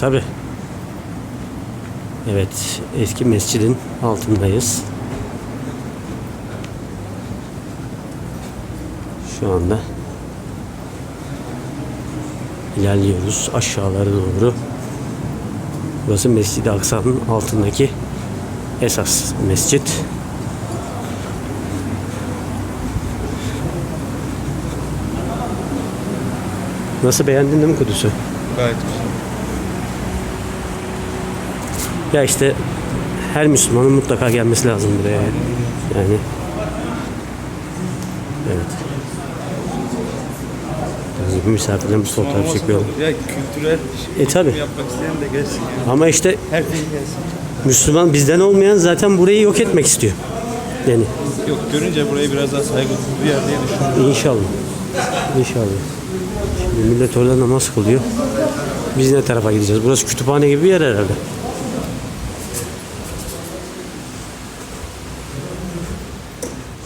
Tabi. Evet, eski mescidin altındayız. Şu anda ilerliyoruz aşağılara doğru. Burası Mescid-i Aksa'nın altındaki esas mescit. Nasıl beğendin değil mi Kudüs'ü? Gayet güzel. Ya işte her Müslümanın mutlaka gelmesi lazım buraya. Yani evet. Misafirlerimiz fotoğraf çekiyor. Ya kültürel E tabi. yapmak isteyen de gelsin yani. Ama işte Her şey gelsin. Müslüman bizden olmayan zaten burayı yok etmek istiyor. Yani Yok görünce burayı biraz daha saygılı bir yer diye düşünüyorum. inşallah. İnşallah. Şimdi millet orada namaz kılıyor. Biz ne tarafa gideceğiz? Burası kütüphane gibi bir yer herhalde.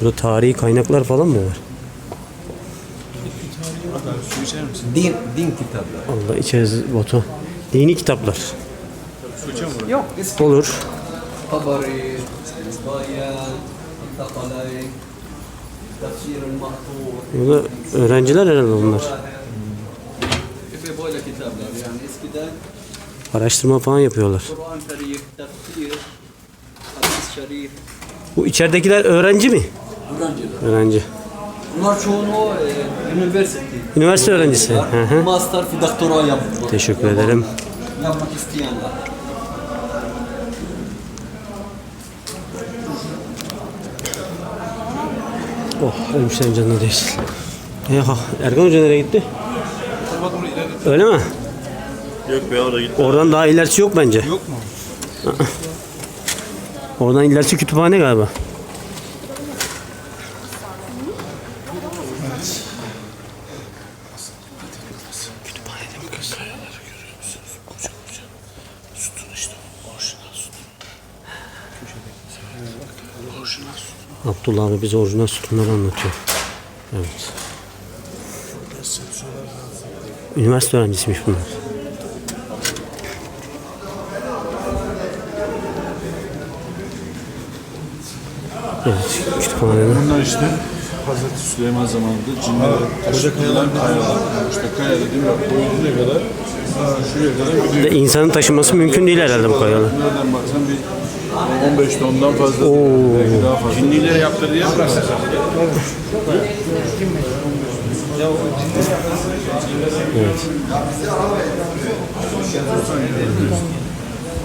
Burada tarihi kaynaklar falan mı var? Su içer misin? Din, din kitapları. Allah içeriz Batu. Dini kitaplar. Su içer misin? Yok, Olur. Tabari, Bayan, Takalay. Burada öğrenciler herhalde bunlar. Hep böyle kitaplar yani eskiden Araştırma falan yapıyorlar. Kur'an Şerif, Tafsir, Hadis Şerif. Bu içeridekiler öğrenci mi? Öğrenciler. Öğrenci. Bunlar çoğunu e, üniversite. Üniversite öğrencisi. Hı hı. Master doktora yaptılar. Teşekkür ederim. Yapmak isteyenler. Oh ölmüşlerin canına değsin. Eyvah. Erkan Hoca nereye gitti? Öyle mi? Yok be orada gitti. Oradan daha ilerisi yok bence. Yok mu? Oradan ilerisi kütüphane galiba. Abdullah abi bize orijinal sütunları anlatıyor. Evet. Üniversite öğrencisiymiş bunlar. Evet, kütüphanede. Bunlar işte Hazreti Süleyman zamanında cinler taşıtılan kayalar. İşte kaya dediğim bak boyutu ne kadar? Ha, şuraya kadar gidiyor. De insanın taşıması mümkün değil herhalde bu kayalar. Nereden baksan bir 15 tondan fazla. Belki daha fazla. Cinliler yaptırdı ya burası.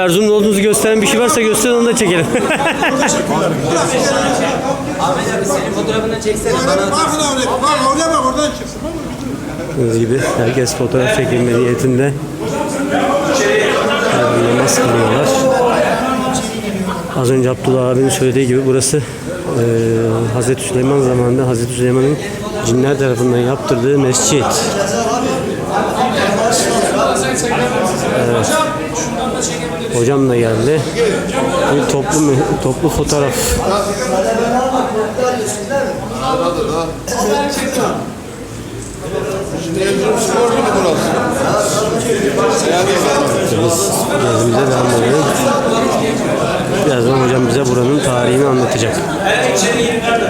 Erzurum'da olduğunuzu gösteren bir şey varsa gösterin onu da çekelim. Ahmet abi senin fotoğrafını çeksene bana. Bakın oraya, bak oraya bak oradan çık. Gördüğünüz gibi herkes fotoğraf çekilme niyetinde namaz kılıyorlar. Az önce Abdullah abinin söylediği gibi burası eee Hazreti Süleyman zamanında Hazreti Süleyman'ın cinler tarafından yaptırdığı mescit. Hocam da geldi. Bir toplu toplu fotoğraf. Gezimize devam edelim. Birazdan hocam bize buranın tarihini anlatacak.